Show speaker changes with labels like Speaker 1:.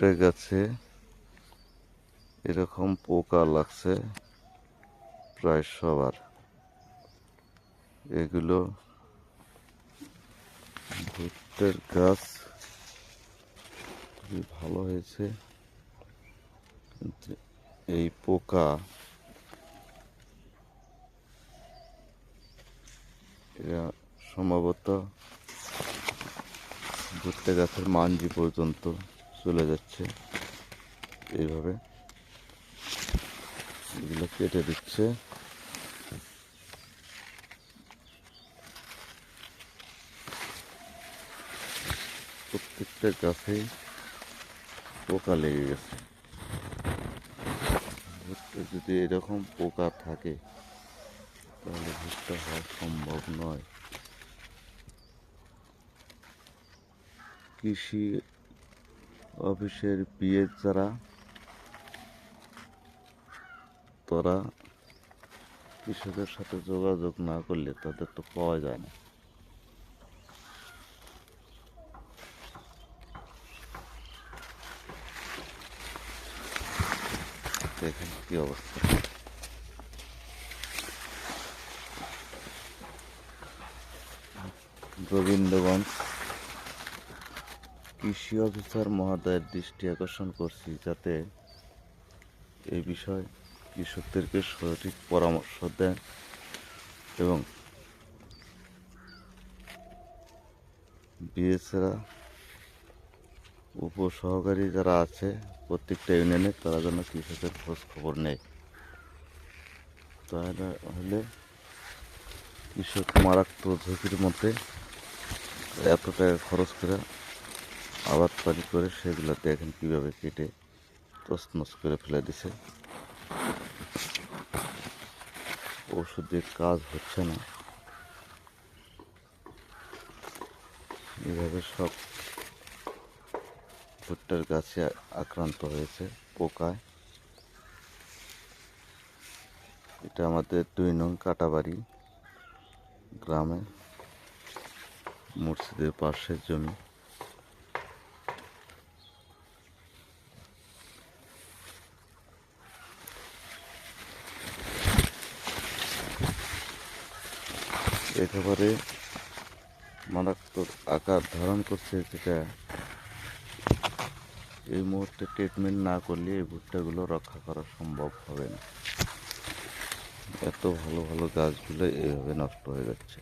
Speaker 1: ভুট্টা গাছে এরকম পোকা লাগছে প্রায় সবার। এগুলো ভুট্টার গাছ খুবই ভালো হয়েছে। এই পোকা এরা সম্ভবত ভুট্টা গাছের মাঞ্জি পর্যন্ত চলে যাচ্ছে। এইভাবে এগুলো কেটে দিচ্ছে। প্রত্যেকটা গাছেই পোকা লেগে গেছে। যদি এরকম পোকা থাকে, তাহলে ভুট্টা হওয়া সম্ভব নয়। কৃষি অফিসের বিয়ে যারা, তারা কৃষকের সাথে যোগাযোগ না করলে তাদের তো পাওয়া যায় না। দেখেন কি অবস্থা। গোবিন্দগঞ্জ কৃষি অফিসার মহোদয়ের দৃষ্টি আকর্ষণ করছি যাতে এই বিষয়ে কৃষকদেরকে সঠিক পরামর্শ দেন এবং বিএসরা উপসহকারী যারা আছে প্রত্যেকটা ইউনিয়নে তারা যেন কৃষকের খোঁজ খবর নেয়। তাহলে হলে কৃষক মারাত্মক ঝুঁকির মধ্যে এত টাকা খরচ করে আবাদ পানি করে সেগুলো দেখেন কীভাবে কেটে তছনছ করে ফেলে দিছে? ওষুধের কাজ হচ্ছে না। এইভাবে সব ভুট্টার গাছে আক্রান্ত হয়েছে পোকায়। এটা আমাদের দুই নং কাটাবাড়ি গ্রামে মসজিদের পাশের জমি। একেবারে মারাত্মক আকার ধারণ করছে যেটা এই মুহূর্তে ট্রিটমেন্ট না করলে এই ভুট্টাগুলো রক্ষা করা সম্ভব হবে না। এত ভালো ভালো গাছগুলো এইভাবে নষ্ট হয়ে যাচ্ছে।